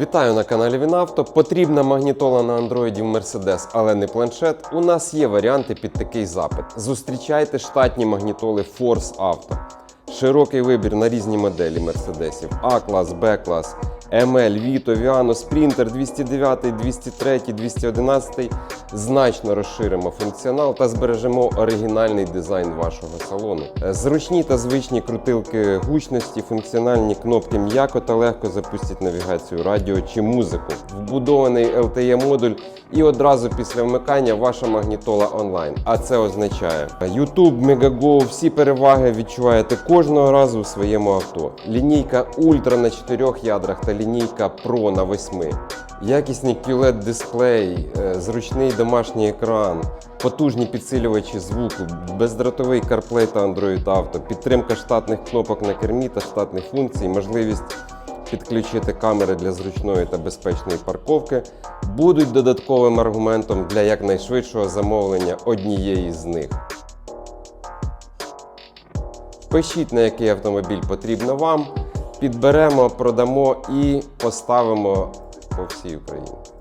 Вітаю на каналі Вінавто. Потрібна магнітола на андроїді в Mercedes, але не планшет. У нас є варіанти під такий запит. Зустрічайте штатні магнітоли Force Auto. Широкий вибір на різні моделі мерседесів: А-клас, Б-клас, ML, Vito, Viano, Sprinter 209, 203, 211. Значно розширимо функціонал та збережемо оригінальний дизайн вашого салону. Е, Зручні та звичні крутилки гучності, функціональні кнопки м'яко та легко запустять навігацію радіо чи музику. Вбудований LTE модуль і одразу після вмикання ваша магнітола онлайн. А це означає YouTube, Megago, всі переваги відчуваєте кожного разу в своєму авто. Лінійка Ultra на 4 ядрах та лінійка Pro на 8. Якісний QLED дисплей, е, зручний домашній екран, потужні підсилювачі звуку, бездротовий CarPlay та Android Auto, підтримка штатних кнопок на кермі та штатних функцій, можливість підключити камери для зручної та безпечної парковки будуть додатковим аргументом для якнайшвидшого замовлення однієї з них. Пишіть, на який автомобіль потрібно вам, підберемо, продамо і поставимо по всій Україні.